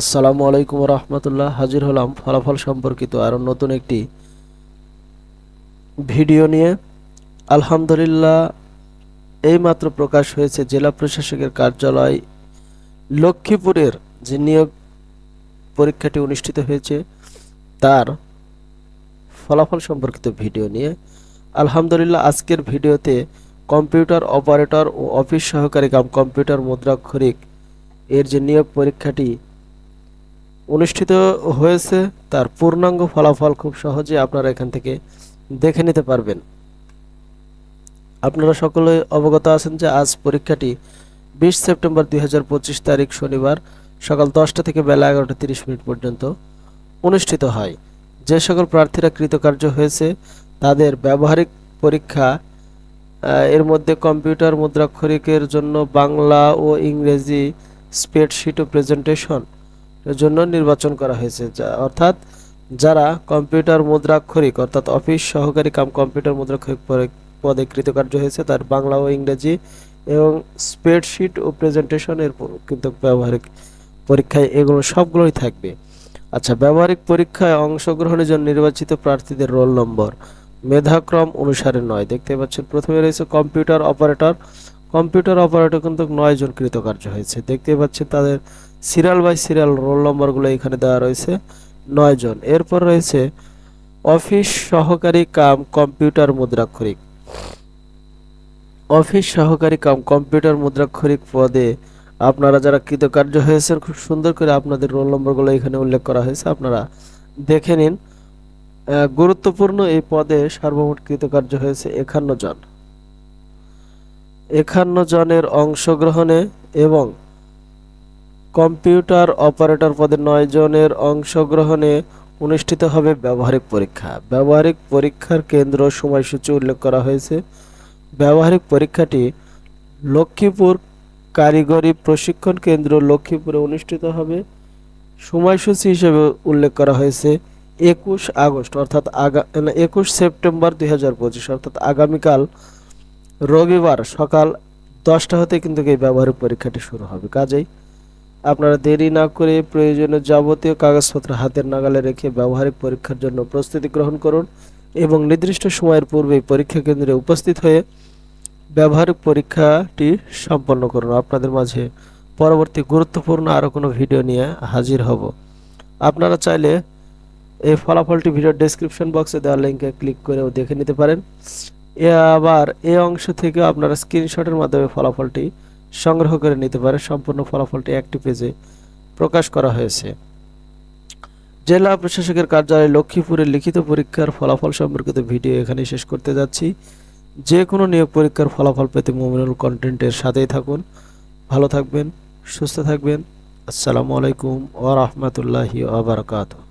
আসসালামু আলাইকুম রহমতুল্লাহ। হাজির হলাম ফলাফল সম্পর্কিত আরও নতুন একটি ভিডিও নিয়ে। আলহামদুলিল্লাহ, এইমাত্র প্রকাশ হয়েছে জেলা প্রশাসকের কার্যালয় লক্ষ্মীপুরের যে নিয়োগ পরীক্ষাটি অনুষ্ঠিত হয়েছে, তার ফলাফল সম্পর্কিত ভিডিও নিয়ে। আলহামদুলিল্লাহ, আজকের ভিডিওতে কম্পিউটার অপারেটর ও অফিস সহকারী কাম কম্পিউটার মুদ্রাক্ষরিক এর যে নিয়োগ পরীক্ষাটি অনুষ্ঠিত হয়েছে, তার পূর্ণাঙ্গ ফলাফল খুব সহজে আপনারা এখান থেকে দেখে নিতে পারবেন। আপনারা সকলে অবগত আছেন যে আজ পরীক্ষাটি বিশ সেপ্টেম্বর দুই হাজার পঁচিশ তারিখ শনিবার সকাল দশটা থেকে বেলা এগারোটা তিরিশ মিনিট পর্যন্ত অনুষ্ঠিত হয়। যে সকল প্রার্থীরা কৃতকার্য হয়েছে, তাদের ব্যবহারিক পরীক্ষা এর মধ্যে কম্পিউটার মুদ্রাক্ষরিকের জন্য বাংলা ও ইংরেজি স্প্রেডশিট ও প্রেজেন্টেশন জন্য নির্বাচন করা হয়েছে। অর্থাৎ যারা কম্পিউটার মুদ্রাক্ষরিক, অর্থাৎ অফিস সহকারী কাম কম্পিউটার মুদ্রাক্ষরিক পদে কৃতকার্য হয়েছে, তার বাংলা ও ইংরেজি এবং স্প্রেডশিট ও প্রেজেন্টেশনের কিন্তু ব্যবহারিক পরীক্ষায় এগুলো সবগুলোই থাকবে। আচ্ছা ব্যবহারিক পরীক্ষায় অংশগ্রহণের জন্য নির্বাচিত প্রার্থীদের রোল নম্বর। মেধাক্রম অনুসারে নয়। দেখতে পাচ্ছেন, প্রথমে রয়েছে কম্পিউটার অপারেটর। কম্পিউটার অপারেটর কিন্তু নয় জন কৃতকার্য হয়েছে। দেখতে পাচ্ছেন, তাদের সিরিয়াল বাই সিরিয়াল রোল নম্বরগুলো এখানে দেওয়া রয়েছে নয় জন। এরপর রয়েছে অফিস সহকারী কাম কম্পিউটার মুদ্রাক্ষরিক। অফিস সহকারী কাম কম্পিউটার মুদ্রাক্ষরিক পদে আপনারা যারা কৃতকার্য হয়েছেন, খুব সুন্দর করে আপনাদের রোল নম্বরগুলো এখানে উল্লেখ করা হয়েছে। আপনারা দেখে নিন গুরুত্বপূর্ণ এই পদে সর্বমোট কৃতকার্য হয়েছে একান্ন জন। একান্ন জনের অংশগ্রহণে এবং কম্পিউটার অপারেটর পদে নয় জনের অংশগ্রহণে অনুষ্ঠিত হবে ব্যবহারিক পরীক্ষা। ব্যবহারিক পরীক্ষার কেন্দ্র সময়সূচি উল্লেখ করা হয়েছে। ব্যবহারিক পরীক্ষাটি লক্ষ্মীপুর কারিগরি প্রশিক্ষণ কেন্দ্র লক্ষ্মীপুরে অনুষ্ঠিত হবে। সময়সূচি হিসেবে উল্লেখ করা হয়েছে, একুশ আগস্ট, অর্থাৎ আগা একুশ সেপ্টেম্বর দুই হাজার পঁচিশ, অর্থাৎ আগামীকাল রবিবার সকাল দশটা হতে কিন্তু এই ব্যবহারিক পরীক্ষাটি শুরু হবে। কাজেই আপনারা দেরি না করে প্রয়োজনীয় যাবতীয় কাগজপত্র হাতের নাগালে রেখে ব্যবহারিক পরীক্ষার জন্য প্রস্তুতি গ্রহণ করুন এবং নির্দিষ্ট সময়ের পূর্বেই পরীক্ষা কেন্দ্রে উপস্থিত হয়ে ব্যবহারিক পরীক্ষাটি সম্পন্ন করুন। আপনাদের মাঝে পরবর্তী গুরুত্বপূর্ণ আরও কোনো ভিডিও নিয়ে হাজির হব। আপনারা চাইলে এই ফলাফলটি ভিডিও ডেসক্রিপশন বক্সে দেওয়া লিঙ্কে ক্লিক করেও দেখে নিতে পারেন। এ আবার এই অংশ থেকে আপনারা স্ক্রিনশটের মাধ্যমে ফলাফলটি সংগ্রহ করে নিতে পারে। সম্পূর্ণ ফলাফলটি একটি পেজে প্রকাশ করা হয়েছে। জেলা প্রশাসকের কার্যালয়ে লক্ষ্মীপুরের লিখিত পরীক্ষার ফলাফল সম্পর্কিত ভিডিও এখানে শেষ করতে যাচ্ছি। যে কোনো নিয়োগ পরীক্ষার ফলাফল পেতে মোমিনুল কন্টেন্টের সাথেই থাকুন। ভালো থাকবেন, সুস্থ থাকবেন। আসসালামু আলাইকুম ওয়া রাহমাতুল্লাহি ওয়া বারাকাতুহু।